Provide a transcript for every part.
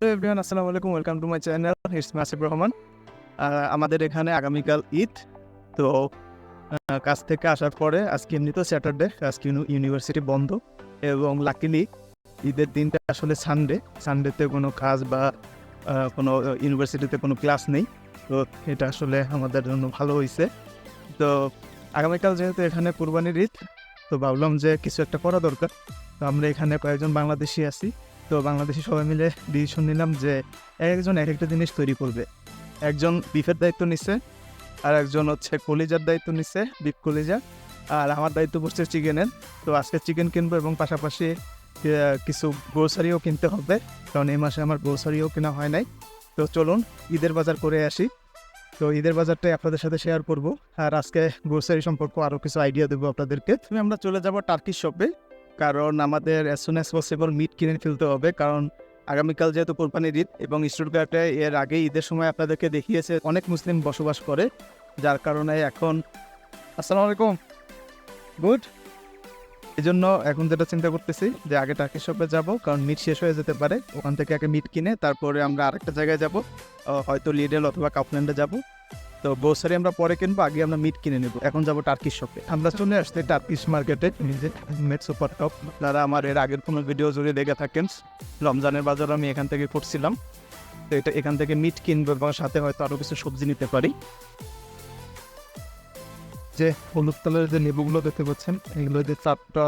তো এভরিওয়ান আসসালামু আলাইকুম welcome to my channel it's Rahman আমাদের এখানে আগামীকাল ঈদ। তো কাজ থেকে আসার পরে আজকে এমনি তো স্যাটারডে আজকে ইউনি- ইউনিভার্সিটি বন্ধ। এবং লাকিলি ঈদের দিনটা আসলে সানডে সানডেতে কোনো কাজ বা কোনো ইউনিভার্সিটিতে কোনো ক্লাস নেই। তো এটা আসলে আমাদের জন্য ভালো হয়েছে তো আগামীকাল যেহেতু এখানে কোরবানির ঈদ, তো ভাবলাম যে কিছু একটা করা দরকার। তো আমরা এখানে কয়েকজন বাংলাদেশি আছি। তো বাংলাদেশি সবাই মিলে ডিসিশন নিলাম যে এক একজন এক একটা জিনিস তৈরি করবে। একজন বিফের দায়িত্ব নিচ্ছে, আর একজন হচ্ছে কলিজার দায়িত্ব নিচ্ছে বিফ কলিজা। আর আমার দায়িত্ব পড়ছে চিকেনের তো আজকে চিকেন কিনবো এবং পাশাপাশি কিছু গ্রোসারিও কিনতে হবে, কারণ এই মাসে আমার গ্রোসারিও কেনা হয় নাই। তো চলুন, ঈদের বাজার করে আসি। তো ঈদের বাজারটাই আপনাদের সাথে শেয়ার করব। আর আজকে গ্রোসারি সম্পর্কে আরও কিছু আইডিয়া দেবো আপনাদেরকে। আমরা চলে যাব টার্কিশ শপে কারণ আমাদের as soon as possible meat কিনে ফেলতে হবে। কারণ আগামীকাল যেহেতু কোরবানির ঈদ এবং স্টুটগার্টে এর আগে ঈদের সময় আপনাদেরকে দেখিয়েছে অনেক মুসলিম বসবাস করে, যার কারণে এখন আসসালামু আলাইকুম। গুড এই জন্য এখন যেটা চিন্তা করতেছি যে আগে টার্কি শপে যাব, কারণ মিট শেষ হয়ে যেতে পারে। ওখান থেকে আগে মিট কিনে, তারপরে আমরা আরেকটা জায়গায় যাব। হয়তো লিডেল অথবা কাপল্যান্ডে যাব। তো গ্রোসারি আমরা পরে কিনবো, আগে আমরা মিট কিনে নেব। এখন যাব টার্কিশ শপে আমরা চলে আসছি টার্কিশ মার্কেটে মেট সুপার টপ আপনারা আমার এর আগের কোনো ভিডিও জুড়ে দেখে থাকেন। রমজানের বাজার আমি এখান থেকে করছিলাম। তো এটা এখান থেকে মিট কিনবো এবং সাথে হয়তো আরও কিছু সবজি নিতে পারি। যে হলুদ কালারের যে লেবুগুলো দেখতে পাচ্ছেন, এগুলো যে চারটা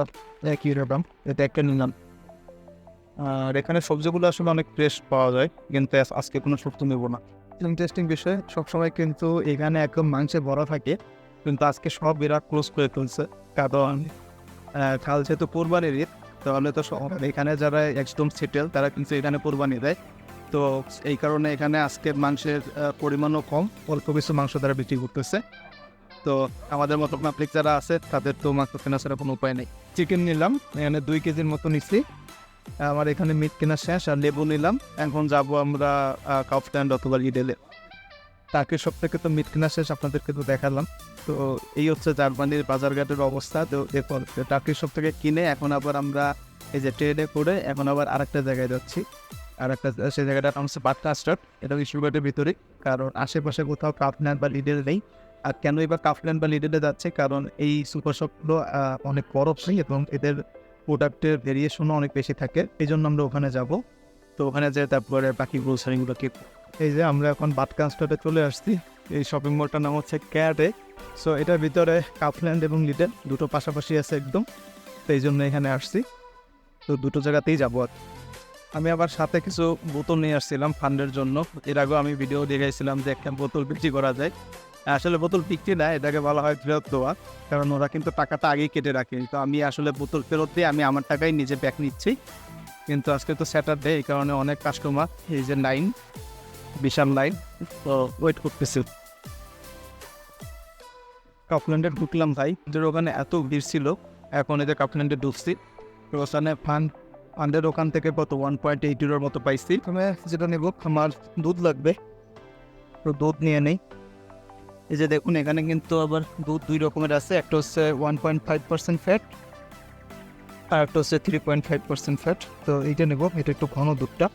একই রকম এটা একটা নিলাম। আর এখানে সবজিগুলো আসলে অনেক ফ্রেশ পাওয়া যায়, কিন্তু আজকে কোনো সবজি নেব না। ইন্টারেস্টিং বিষয় সবসময় কিন্তু এখানে একদম মাংসে ভরা থাকে। কিন্তু আজকে সব বিরাট ক্লোজ করে তুলছে। কারণ কাল যেহেতু কোরবানির ঈদ তাহলে তো এখানে যারা একদম সেটেল তারা কিন্তু এখানে কোরবানি দেয়। তো এই কারণে এখানে আজকের মাংসের পরিমাণও কম, অল্প কিছু মাংস তারা বিক্রি করতেছে। তো আমাদের মতো পাবলিক যারা আছে, তাদের তো মাংস কেনা ছাড়া কোনো উপায় নেই। চিকেন নিলাম, এখানে দুই কেজির মতো নিচ্ছি। আমার এখানে মিট কেনা শেষ আর লেবু নিলাম। এখন যাব আমরা কাপস্ট্যান্ড অথবা লিডেলে তাকে সব থেকে তো মিট কেনা শেষ আপনাদেরকে তো দেখালাম। তো এই হচ্ছে জার্মানির বাজারঘাটের অবস্থা। তো দেখুন টার্কির সব থেকে কিনে, এখন আবার আমরা এই যে ট্রেনে করে এখন আবার আরেকটা জায়গায় যাচ্ছি। আর একটা সেই জায়গাটার নাম হচ্ছে বাট্টা স্টার্ট এটা ইস্যুঘাটের ভিতরে কারণ আশেপাশে কোথাও কাফল্যান্ড বা লিডেল নেই। আর কেন এবার কাফল্যান্ড বা লিডেলে যাচ্ছে? কারণ এই সুপার শপগুলো অনেক বরফ হয় এবং এদের প্রোডাক্টের ভেরিয়েশনও অনেক বেশি থাকে এই জন্য আমরা ওখানে যাব। তো ওখানে যেয়ে তারপরে বাকি গ্রোসারিগুলো কি এই যে আমরা এখন বাটকাস্টারে চলে আসছি, এই শপিং মলটার নাম হচ্ছে ক্যাটে সো এটার ভিতরে কাপল্যান্ড এবং লিডেল দুটো পাশাপাশি আছে একদম, তো এই জন্য এখানে আসছি। তো দুটো জায়গাতেই যাব আর আমি আবার সাথে কিছু বোতল নিয়ে আসছিলাম ফান্ডের জন্য। এর আগেও আমি ভিডিও দেখাইছিলাম যে একটা বোতল বিক্রি করা যায়। আসলে বোতল বিক্রি না এটাকে বলা হয় ফেরত দেওয়া। কারণ ওরা কিন্তু টাকাটা আগেই কেটে রাখে। তো আমি আসলে বোতল ফেরত দিয়ে আমি আমার টাকাই নিজে ব্যাক নিচ্ছি। কিন্তু আজকে তো স্যাটারডে এই কারণে অনেক কাস্টমার এই যে লাইন বিশাল লাইন তো ওয়েট করতেছি। কাপল্যান্ডে ঢুকলাম ভাই। ওদের ওখানে এত ভিড় ছিল, এখন এদের কাপল্যান্ডে ঢুকছি। ওখানে ফান্ড ফান্ডের ওখান থেকে কত ওয়ান পয়েন্ট এইট ইউরোর মতো পাইছি। যেটা নেব, আমার দুধ লাগবে। তো দুধ নিয়ে নেই। এই যে দেখুন, এখানে কিন্তু আবার দুধ দুই রকমের আছে। একটা হচ্ছে one point five percent fat আর একটা হচ্ছে three point five percent fat তো এইটা নেব, এটা একটু ঘন দুধটা।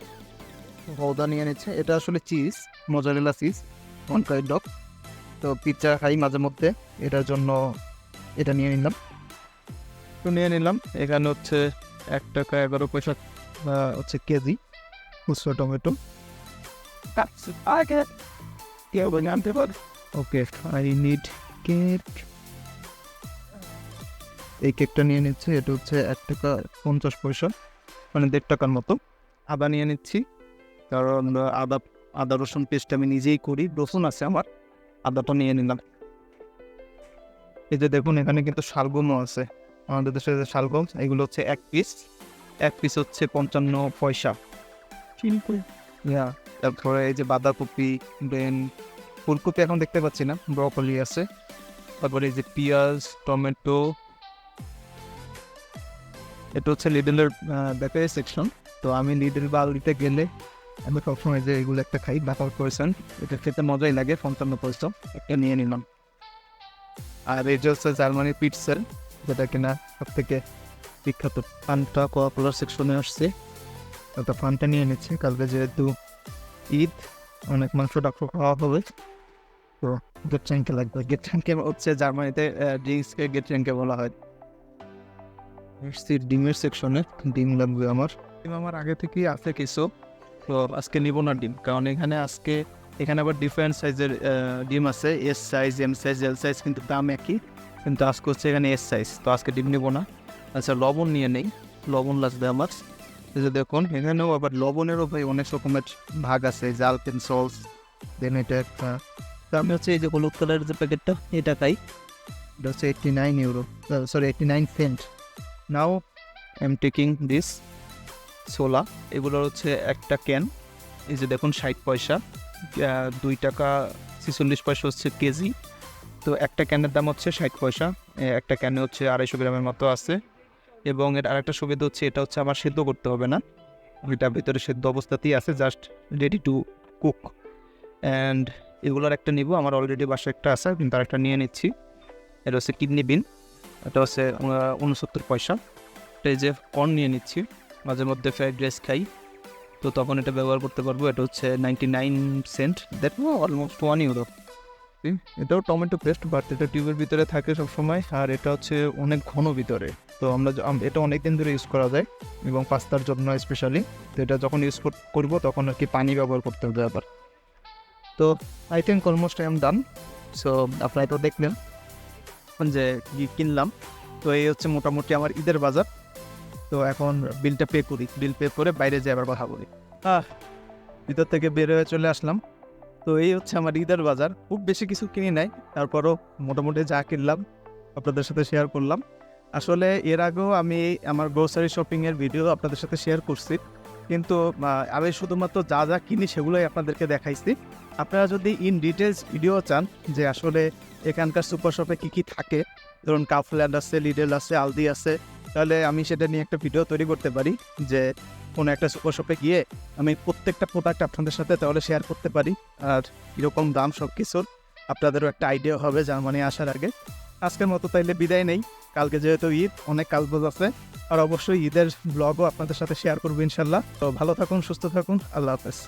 গৌদা নিয়ে নিচ্ছে। এটা আসলে cheese mozzarella cheese one kind of তো পিৎজা খাই মাঝে মধ্যে, এটার জন্য এটা নিয়ে নিলাম। তো নিয়ে নিলাম। এখানে হচ্ছে এক টাকা এগারো পয়সা হচ্ছে কেজি, খুচরো tomato. Okay I need cake এই কেকটা নিয়ে নিচ্ছি এটা হচ্ছে এক টাকা পঞ্চাশ পয়সা মানে দেড় টাকার মতো। আদা নিয়ে নিচ্ছি কারণ আদা আদা রসুন পেস্ট আমি নিজেই করি রসুন আছে আমার আদাটা নিয়ে নিলাম। এই যে দেখুন এখানে কিন্তু শালগমও আছে। আমাদের দেশে যে শালগম এগুলো হচ্ছে এক পিস এক পিস হচ্ছে পঞ্চান্ন পয়সা। তারপরে এই যে বাঁধাকপি দেন ফুলকপি এখন দেখতে পাচ্ছি না, ব্রকলি আছে। তারপরে এই যে পেঁয়াজ, টমেটো, এটা হচ্ছে লিডলের ব্যাপারে সেকশন তো আমি লিডল বা আলুতে গেলে আমি সবসময় যে এগুলো একটা খাই ব্যাপার করেছেন, এটা খেতে মজাই লাগে, পঞ্চান্ন পয়সা, একটা নিয়ে নিলাম। আর এই যে হচ্ছে জার্মানির পিটসেল যেটা কিনা সব থেকে বিখ্যাত পানটা কোয়া কোলার সেকশনে আসছে। তো ফানটা নিয়ে নিচ্ছে, কালকে যেহেতু ঈদ, অনেক মাংস ডাক্তার খাওয়া হবে। তো গেট ট্যাঙ্কে লাগবে গেট ট্যাঙ্কে হচ্ছে জার্মানিতে ড্রিঙ্কসকে গেট ট্যাঙ্কে বলা হয়। ডিমের সেকশনে ডিম লাগবে আমার। ডিম আমার আগে থেকেই আছে কিছু। তো আজকে নিব না ডিম, কারণ এখানে আজকে, এখানে আবার ডিফারেন্ট সাইজের ডিম আছে। S size M size L size কিন্তু দাম একই। কিন্তু আজকে হচ্ছে এখানে এস সাইজ তো আজকে ডিম নিব না। আচ্ছা লবণ নিয়ে নেই। লবণ লাগবে আমার। যে দেখুন, এখানেও আবার লবণেরও ভাই অনেক রকমের ভাগ আছে। জাল পেন্সলস দেন এটা একটা তো আমি হচ্ছে এই যে হলুদ কালারের যে প্যাকেটটা, এটা খাই। এটা হচ্ছে eighty nine euro sorry eighty nine cent now I am taking this সোলা এগুলোর হচ্ছে একটা ক্যান এই যে দেখুন, ষাট পয়সা দুই টাকা ছেচল্লিশ পয়সা হচ্ছে কেজি। তো একটা ক্যানের দাম হচ্ছে ষাট পয়সা একটা ক্যানে হচ্ছে আড়াইশো গ্রামের মতো আছে। এবং এর আরেকটা সুবিধা হচ্ছে, এটা হচ্ছে আমার সেদ্ধ করতে হবে না। এটা ভিতরে সেদ্ধ অবস্থাতেই আছে just ready to cook and এগুলোর একটা নিব, আমার অলরেডি বাসায় একটা আছে কিন্তু আরেকটা নিয়ে নিচ্ছি। এটা হচ্ছে কিডনি বিন, এটা হচ্ছে উনসত্তর পয়সা। এটা যে কর্ন নিয়ে নিচ্ছি, মাঝে মধ্যে ফ্রাইড রাইস খাই। তো তখন এটা ব্যবহার করতে পারব, এটা হচ্ছে ninety nine cent that almost one euro এটাও টমেটো পেস্ট বাট এটা টিউবের ভিতরে থাকে সব সময় আর এটা হচ্ছে অনেক ঘন ভিতরে। তো আমরা এটা অনেক দিন ধরে ইউজ করা যায়, এবং পাস্তার জন্য স্পেশালি তো এটা যখন ইউজ করব, তখন আর কি পানি ব্যবহার করতে হবে আবার। তো I think almost I am done so আপনারা তো দেখলেন যে কিনলাম। তো এই হচ্ছে মোটামুটি আমার ঈদের বাজার। তো এখন বিলটা পে করি। বিল পে করে বাইরে যাই, আবার কথা বলি। আহ ভিতর থেকে বের হয়ে চলে আসলাম। তো এই হচ্ছে আমার ঈদের বাজার। খুব বেশি কিছু কিনি নাই। তারপরও মোটামুটি যা কিনলাম, আপনাদের সাথে শেয়ার করলাম। আসলে এর আগেও আমি আমার গ্রোসারি শপিংয়ের ভিডিও আপনাদের সাথে শেয়ার করছি। কিন্তু আমি শুধুমাত্র যা যা কিনি সেগুলোই আপনাদেরকে দেখাইছি। আপনারা যদি ইন ডিটেলস ভিডিও চান যে আসলে এখানকার সুপার শপে কী কী থাকে, ধরুন কাফল্যান্ড আছে লিডেল আছে আলদি আছে, তাহলে আমি সেটা নিয়ে একটা ভিডিও তৈরি করতে পারি যে কোনো একটা সুপার শপে গিয়ে আমি প্রত্যেকটা প্রোডাক্ট আপনাদের সাথে তাহলে শেয়ার করতে পারি। আর কীরকম দাম সব কিছুর আপনাদেরও একটা আইডিয়া হবে জার্মানি আসার আগে। আজকের মতো তাইলে বিদায় নেই। কালকে যেহেতু ঈদ, অনেক কাজবাজ আছে। আর অবশ্যই ঈদের ব্লগও আপনাদের সাথে শেয়ার করব ইনশাল্লাহ। তো ভালো থাকুন, সুস্থ থাকুন, আল্লাহ হাফেজ।